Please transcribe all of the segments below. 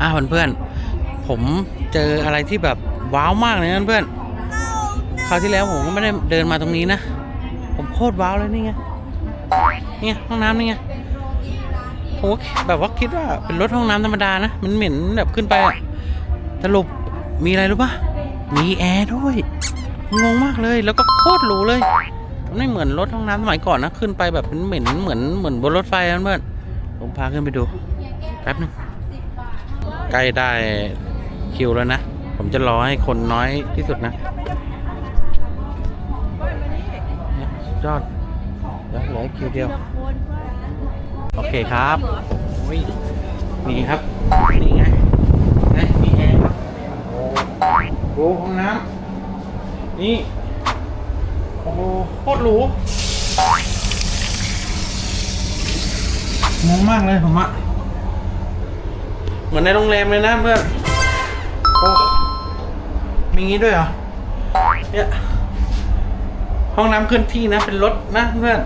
อะเพื่อนๆผมเจออะไรที่แบบว้าวมากเลยนะเพื่อนคราวที่แล้วผมก็ไม่ได้เดินมาตรงนี้นะ ผมโคตรว้าวเลยนี่ไงนี่ห้องน้ำนี่ไงผมก็แบบว่าคิดว่าเป็นรถห้องน้ำธรรมดานะ มันเหม็นแบบขึ้นไปอะสรุปมีอะไรรู้ปะมีแอร์ด้วยงงมากเลยแล้วก็โคตรหรูเลยไม่เหมือนรถห้องน้ำสมัยก่อนนะ ขึ้นไปแบบเป็นเหม็นเหมือนเหมือนบนรถไฟนะเพื่อนผมพาขึ้นไปดูแป๊บนึง ใกล้ได้คิวแล้วนะ ผมจะรอให้คนน้อยที่สุดนะยสุดยอดเหลือคิวเดียว โอเคครับนี่ครับ นี่ไงนะมีแอร์ครับโอ้หห้องน้ำนี่ โอ้โหโคตรหรูงงมากเลยผมอะ เหมือนในโรงแรมเลยนะเพื่อนโอ้มีงี้ด้วยเหรอเนี่ยห้องน้ำเคลื่อนที่นะ เป็นรถนะเพื่อน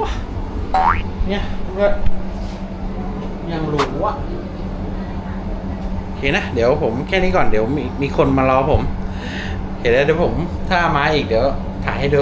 ว้าเนี่ยเพื่อนยังหรูอะโอเคนะ เดี๋ยวผมแค่นี้ก่อนเดี๋ยวมีมีคนมารอผมโอเคแล้วเดี๋ยวผมถ้ามาอีกเดี๋ยวถ่ายให้ดู